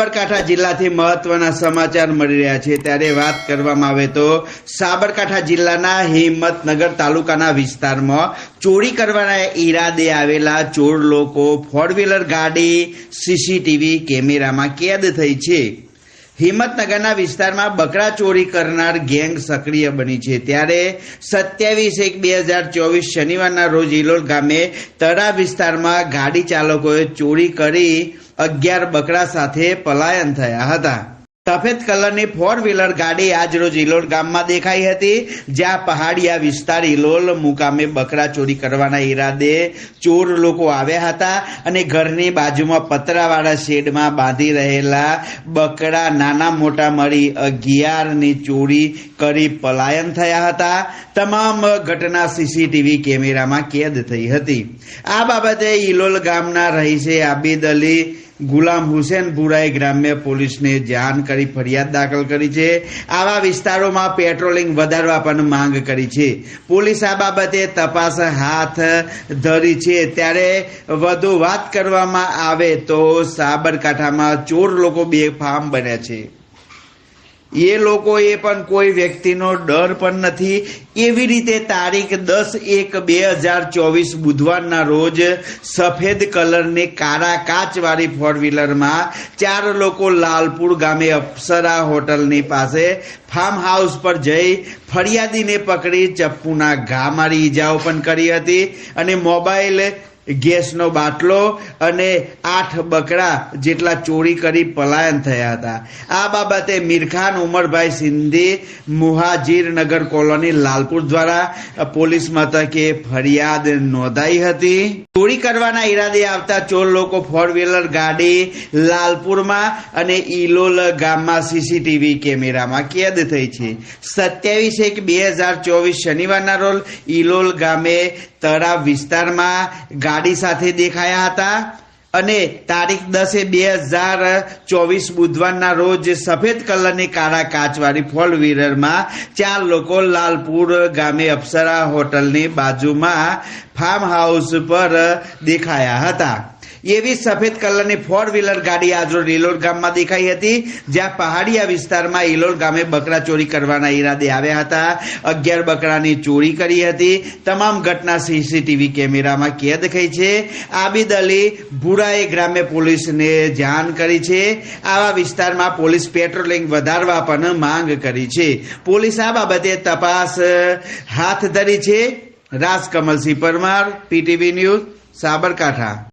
સાબરકાંઠા જિલ્લાથી મહત્વના સમાચાર મળી રહ્યા છે. ત્યારે વાત કરવામાં આવે તો સાબરકાંઠા જિલ્લાના હિંમતનગર તાલુકાના વિસ્તારમાં ચોરી કરવાના ઈરાદે આવેલા ચોર લોકો ફોર વ્હીલર ગાડી સીસીટીવી કેમેરામાં કેદ થઈ છે. હિંમતનગરના વિસ્તારમાં બકરા ચોરી કરનાર ગેંગ સક્રિય બની છે. ત્યારે સત્યાવીસ એક બે હજાર ચોવીસ શનિવારના રોજ ઇલોલ ગામે તળા વિસ્તારમાં ગાડી ચાલકોએ ચોરી કરી અગિયાર બકરા સાથે પલાયન થયા હતા. સફેદ કલરની ફોર વ્હીલર ગાડી આજ રોજ ઇલોલ ગામમાં દેખાઈ હતી, જ્યાં પહાડિયા વિસ્તાર ઇલોલ મુકામે બકરા ચોરી કરવાના ઈરાદે ચોર લોકો આવ્યા હતા અને ઘરની બાજુમાં પતરાવાળા શેડમાં બાંધી રહેલા બકરા નાના મોટા મળી અગિયારની ચોરી કરી પલાયન થયા હતા. તમામ ઘટના સીસીટીવી કેમેરામાં કેદ થઈ હતી. આ બાબતે ઇલોલ ગામના રહીશે આબિદ અલી ગુલામ હુસેન પુરાએ ગ્રામ્ય પોલીસને જાણ કરી ફરિયાદ દાખલ કરી છે. આવા વિસ્તારોમાં પેટ્રોલિંગ વધારવા પણ માંગ કરી છે. પોલીસ આ બાબતે તપાસ હાથ ધરી છે. ત્યારે વધુ વાત કરવામાં આવે તો સાબરકાંઠામાં ચોર લોકો બેફામ બન્યા છે. એ લોકોએ પણ કોઈ વ્યક્તિનો ડર પણ નથી. એવી રીતે તારીખ દસ એક બે હજાર ચોવીસ બુધવારના રોજ સફેદ કલરની કાળા કાચવાળી ફોર વ્હીલરમાં ચાર લોકો લાલપુર ગામે અપ્સરા હોટલની પાસે ફાર્મ હાઉસ પર જઈ ફરિયાદીને પકડી ચપ્પુના ઘા મારી ઈજાઓ પણ કરી હતી અને મોબાઈલ ગેસનો બાટલો અને આઠ બકરા જેટલા ચોરી કરી પલાયન થયા હતા. આ બાબતે મીરખાન ઉમરભાઈ સિંધી મુહાજીરનગર કોલોની લાલપુર દ્વારા પોલીસ મથકે ફરિયાદ નોંધાઈ હતી. ચોરી કરવાના ઈરાદે આવતા ચોર લોકો ફોર વ્હીલર ગાડી લાલપુરમાં અને ઈલોલ ગામમાં સીસીટીવી કેમેરામાં કેદ થઈ છે. સત્યાવીસ એક બે હજાર ચોવીસ શનિવારના રોજ ઈલોલ ગામે તળાવ વિસ્તારમાં ગાડી સાથે દેખાયા હતા અને તારીખ દસે બે હજાર ચોવીસ બુધવારના રોજ સફેદ કલરની કાળા કાચવાળી ફોર વ્હીલરમાં ચાર લોકો લાલપુર ગામે અપ્સરા હોટલની બાજુમાં ફાર્મ હાઉસ પર દેખાયા હતા. એવી સફેદ કલરની ફોર વ્હીલર ગાડી આજરોજ ઇલોલ ગામમાં દેખાઈ હતી. જ્યાં પહાડિયા વિસ્તારમાં ઇલોલ ગામે બકરા ચોરી કરવાના ઈરાદે આવ્યા હતા. અગિયાર બકરાની ચોરી કરી હતી. તમામ ઘટના સીસીટીવી કેમેરામાં કેદ થઈ છે. આબિદ અલી ભુરાએ ગ્રામ્ય પોલીસને જાણ કરી છે. આવા વિસ્તારમાં પોલીસ પેટ્રોલિંગ વધારવા પણ માંગ કરી છે. પોલીસ આ બાબતે તપાસ હાથ ધરી છે. Rajkamalsinh Parmar, PTV news, Sabarkantha.